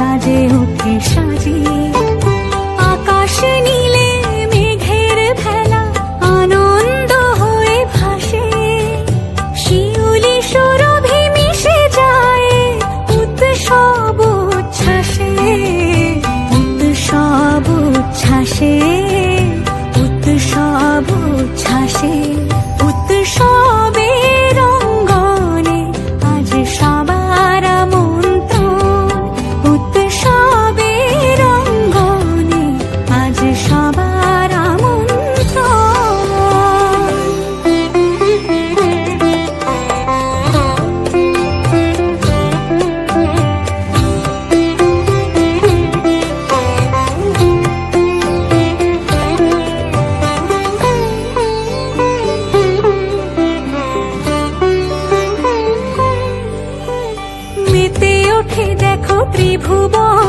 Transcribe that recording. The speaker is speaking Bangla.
সাজে উঠে সাজিয়ে। 不过